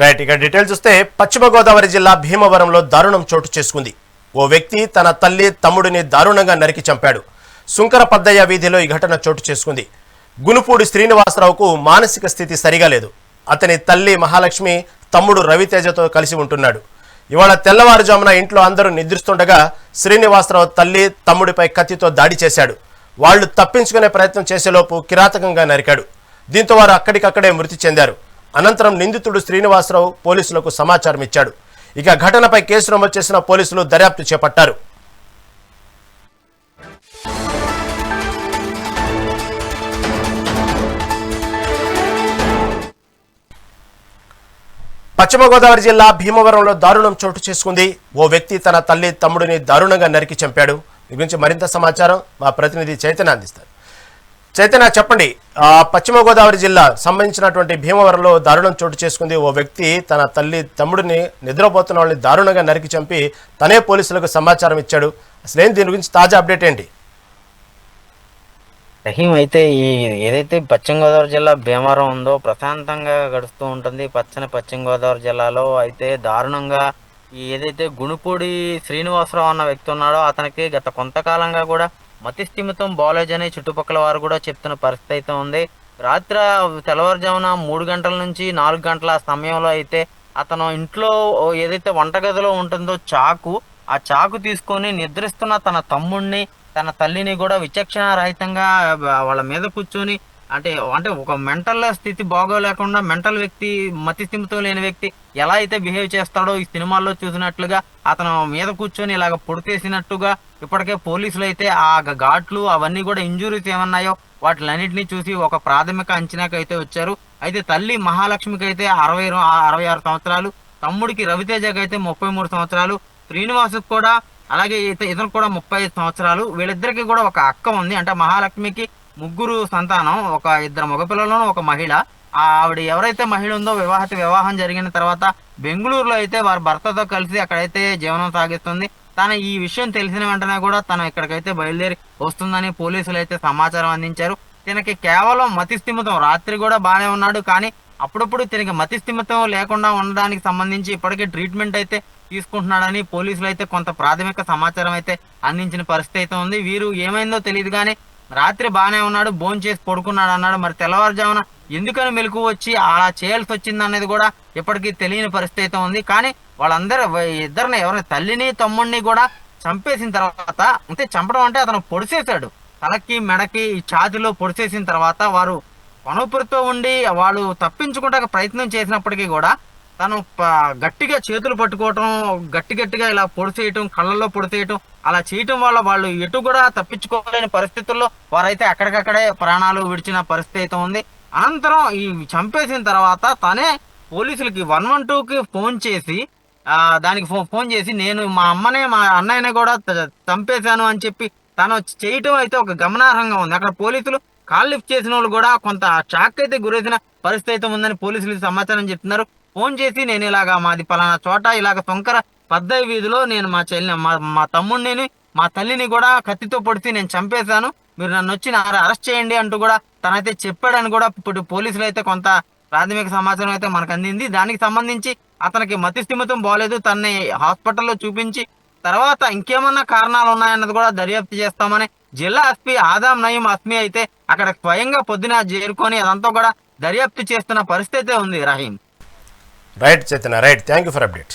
Right ఇక details చూస్తే పశ్చిమ గోదావరి జిల్లా భీమవరంలో దారుణం చోటు చేసుకుంది. ఓ వ్యక్తి తన తల్లి తమ్ముడిని దారుణంగా నరికి చంపాడు. సుంకర పద్దయ్య వీధిలో ఈ ఘటన చోటు చేసుకుంది. గునుపూడి శ్రీనివాసరావుకు మానసిక స్థితి సరిగా లేదు. అతని తల్లి మహాలక్ష్మి తమ్ముడు రవితేజతో కలిసి ఉంటున్నాడు. ఇవాళ తెల్లవారుజామున ఇంట్లో అందరూ నిద్రిస్తుండగా శ్రీనివాసరావు తల్లి తమ్ముడిపై కత్తితో దాడి చేశాడు. వాళ్ళు తప్పించుకునే ప్రయత్నం చేసేలోపు కిరాతకంగా నరికాడు. దీంతో వారు అక్కడికక్కడే మృతి చెందారు. అనంతరం నిందితుడు శ్రీనివాసరావు పోలీసులకు సమాచారం ఇచ్చాడు. ఇక ఘటనపై కేసు నమోదు చేసిన పోలీసులు దర్యాప్తు చేపట్టారు. పశ్చిమ గోదావరి జిల్లా భీమవరంలో దారుణం చోటు చేసుకుంది. ఓ వ్యక్తి తన తల్లి తమ్ముడిని దారుణంగా నరికి చంపాడు. గురించి మరింత సమాచారం మా ప్రతినిధి చైతన్య అందిస్తారు. చైతన్య చెప్పండి. ఆ పశ్చిమ గోదావరి జిల్లా సంబంధించినటువంటి భీమవరంలో దారుణం చోటు చేసుకుంది ఓ వ్యక్తి. తన తల్లి తమ్ముడిని నిద్రపోతున్న వాళ్ళని దారుణంగా నరికి చంపి తనే పోలీసులకు సమాచారం ఇచ్చాడు. అసలేం దీని గురించి తాజా అప్డేట్ ఏంటి? రహీం అయితే ఈ ఏదైతే పశ్చిమ గోదావరి జిల్లా భీమవరం ఉందో ప్రశాంతంగా గడుస్తూ ఉంటుంది. పచ్చని పశ్చిమ గోదావరి జిల్లాలో అయితే దారుణంగా ఏదైతే గుణుపూడి శ్రీనివాసరావు అన్న వ్యక్తి ఉన్నాడో అతనికి గత కొంతకాలంగా కూడా మతి స్థిమితం బాలేజ్ చుట్టుపక్కల వారు కూడా చెప్తున్న పరిస్థితి అయితే ఉంది. రాత్రి తెల్లవారుజామున మూడు గంటల నుంచి నాలుగు గంటల సమయంలో అయితే అతను ఇంట్లో ఏదైతే వంటగదిలో ఉంటుందో చాకు ఆ చాకు తీసుకొని నిద్రిస్తున్న తన తమ్ముణ్ణి తన తల్లిని కూడా విచక్షణ రహితంగా వాళ్ళ మీద కూర్చొని అంటే అంటే ఒక మెంటల్ స్థితి బాగోలేకుండా మెంటల్ వ్యక్తి మతి స్థిమితం లేని వ్యక్తి ఎలా అయితే బిహేవ్ చేస్తాడో ఈ సినిమాల్లో చూసినట్లుగా అతను మీద కూర్చొని ఇలాగ పొడితేసినట్టుగా ఇప్పటికే పోలీసులు అయితే ఆ ఘాట్లు అవన్నీ కూడా ఇంజురీస్ ఏమన్నాయో వాటిలన్నింటినీ చూసి ఒక ప్రాథమిక అంచనాకి అయితే వచ్చారు. అయితే తల్లి మహాలక్ష్మికి అయితే అరవై అరవై ఆరు సంవత్సరాలు తమ్ముడికి రవితేజకి అయితే ముప్పై మూడు సంవత్సరాలు శ్రీనివాసుకు కూడా అలాగే ఇత- ఇతను కూడా ముప్పై ఐదు సంవత్సరాలు. వీళ్ళిద్దరికి కూడా ఒక అక్క ఉంది. అంటే మహాలక్ష్మికి ముగ్గురు సంతానం ఒక ఇద్దరు మగపిల్లలను ఒక మహిళ. ఆవిడ ఎవరైతే మహిళ ఉందో వివాహిత వివాహం జరిగిన తర్వాత బెంగళూరులో అయితే వారి భర్తతో కలిసి అక్కడైతే జీవనం సాగిస్తుంది. తన ఈ విషయం తెలిసిన వెంటనే కూడా తను ఇక్కడికైతే బయలుదేరి వస్తుందని పోలీసులు అయితే సమాచారం అందించారు. తనకి కేవలం మతిస్థిమితం. రాత్రి కూడా బాగానే ఉన్నాడు కానీ అప్పుడప్పుడు తినకి మతిస్థిమితం లేకుండా ఉండడానికి సంబంధించి ఇప్పటికే ట్రీట్మెంట్ అయితే తీసుకుంటున్నాడని పోలీసులు అయితే కొంత ప్రాథమిక సమాచారం అయితే అందించిన పరిస్థితి అయితే ఉంది. వీరు ఏమైందో తెలియదు కానీ రాత్రి బాగానే ఉన్నాడు భోజనం చేసి పడుకున్నాడు అన్నాడు. మరి తెల్లవారుజామున ఎందుకని మెలకు వచ్చి అలా చేయాల్సి వచ్చింది అనేది కూడా ఇప్పటికీ తెలియని పరిస్థితి అయితే ఉంది. కానీ వాళ్ళందరూ ఇద్దరిని ఎవరిని తల్లిని తమ్ముడిని కూడా చంపేసిన తర్వాత అంటే చంపడం అంటే అతను పొడిచేశాడు తలకి మెడకి ఈ ఛాతిలో పొడిచేసిన తర్వాత వారు వనూపిరితో ఉండి వాళ్ళు తప్పించుకుంటే ప్రయత్నం చేసినప్పటికీ కూడా తను ప- గట్టిగా చేతులు పట్టుకోవటం గట్టి గట్టిగా ఇలా పొడిచేయటం కళ్ళల్లో పొడిచేయటం అలా చేయటం వల్ల వాళ్ళు ఎటు కూడా తప్పించుకోలేని పరిస్థితుల్లో వారైతే అక్కడికక్కడే ప్రాణాలు విడిచిన పరిస్థితి అయితే ఉంది. అనంతరం ఈ చంపేసిన తర్వాత తనే పోలీసులకి వన్ వన్ టూకి ఫోన్ చేసి దానికి ఫోన్ ఫోన్ చేసి నేను మా అమ్మనే మా అన్నయ్యనే కూడా చంపేశాను అని చెప్పి తను చేయటం అయితే ఒక గమనార్హంగా ఉంది. అక్కడ పోలీసులు కాల్ లిఫ్ట్ చేసిన వాళ్ళు కూడా కొంత షాక్ అయితే గురైన పరిస్థితి అయితే ఉందని పోలీసులు సమాచారం చెప్తున్నారు. ఫోన్ చేసి నేను ఇలాగా మాది పలానా చోట ఇలాగ తొంకర పద్దై వీధిలో నేను మా చెల్లిని మా మా తమ్ముడిని మా తల్లిని కూడా కత్తితో పొడిచి నేను చంపేశాను. మీరు నన్ను వచ్చి అరెస్ట్ చేయండి అంటూ కూడా తనైతే చెప్పాడని కూడా ఇప్పుడు పోలీసులు అయితే కొంత ప్రాథమిక సమాచారం అయితే మనకు అందింది. దానికి సంబంధించి అతనికి మతి స్థిమితం బాగలేదు తనని హాస్పిటల్లో చూపించి తర్వాత ఇంకేమన్నా కారణాలు ఉన్నాయన్నది కూడా దర్యాప్తు చేస్తామని జిల్లా ఎస్పీ ఆదాం నయీం అస్మి అయితే అక్కడ స్వయంగా పొద్దున చేరుకొని అదంతా కూడా దర్యాప్తు చేస్తున్న పరిస్థితి ఉంది Rahim. Right Chaitanya right. Thank you for update